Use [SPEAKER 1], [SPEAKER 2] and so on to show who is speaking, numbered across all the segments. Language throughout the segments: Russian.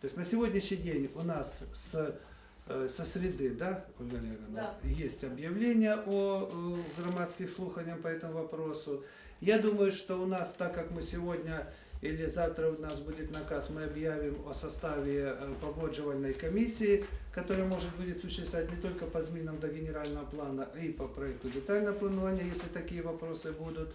[SPEAKER 1] То есть на сегодняшний день у нас с, э, со среды, да, Ольга Олеговна, есть объявление о громадских слуханиях по этому вопросу. Я думаю, что у нас, так как мы сегодня или завтра у нас будет наказ, мы объявим о составе э, погоджувальной комиссии, которая может будет существовать не только по змінам до генерального плана, и по проекту детального планирования, если такие вопросы будут.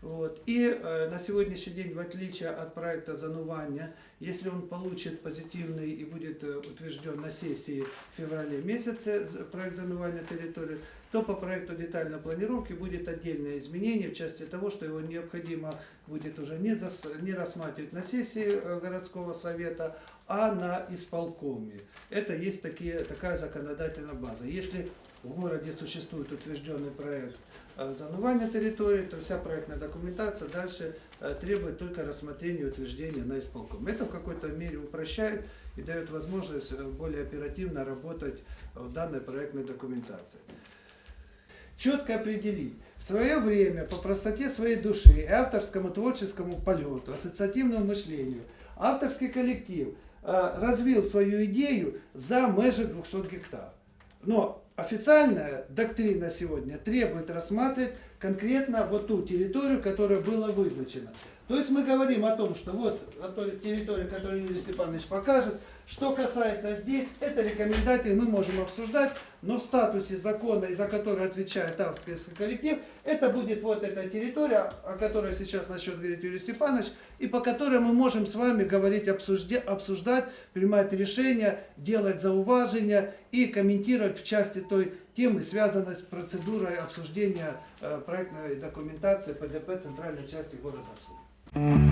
[SPEAKER 1] Вот. И э, на сегодняшний день, в отличие от проекта занувания, если он получит позитивный и будет э, утвержден на сессии в феврале месяце проект занувания территории, то по проекту детальной планировки будет отдельное изменение в части того, что его необходимо будет уже не, зас- не рассматривать на сессии э, городского совета, а на исполкоме. Это есть такие, такая законодательная база. Если в городе существует утвержденный проект э, занувания территории, то вся проектная документация дальше э, требует только рассмотрения и утверждения на исполком. Это в какой-то мере упрощает и дает возможность более оперативно работать в данной проектной документации. Четко определить в свое время по простоте своей души и авторскому творческому полету, ассоциативному мышлению, авторский коллектив э, развил свою идею за межи 200 гектар. Но официальная доктрина сегодня требует рассматривать конкретно вот ту территорию, которая была вызначена. То есть мы говорим о том, что вот о той территории, которую Юрий Степанович покажет, что касается здесь, это рекомендации мы можем обсуждать, но в статусе закона, за который отвечает авторский коллектив, это будет вот эта территория, о которой сейчас начнет говорить Юрий Степанович, и по которой мы можем с вами говорить, обсужде- обсуждать, принимать решения, делать зауважения и комментировать в части той темы, связанной с процедурой обсуждения э, проектной документации ПДП центральной части города Суми.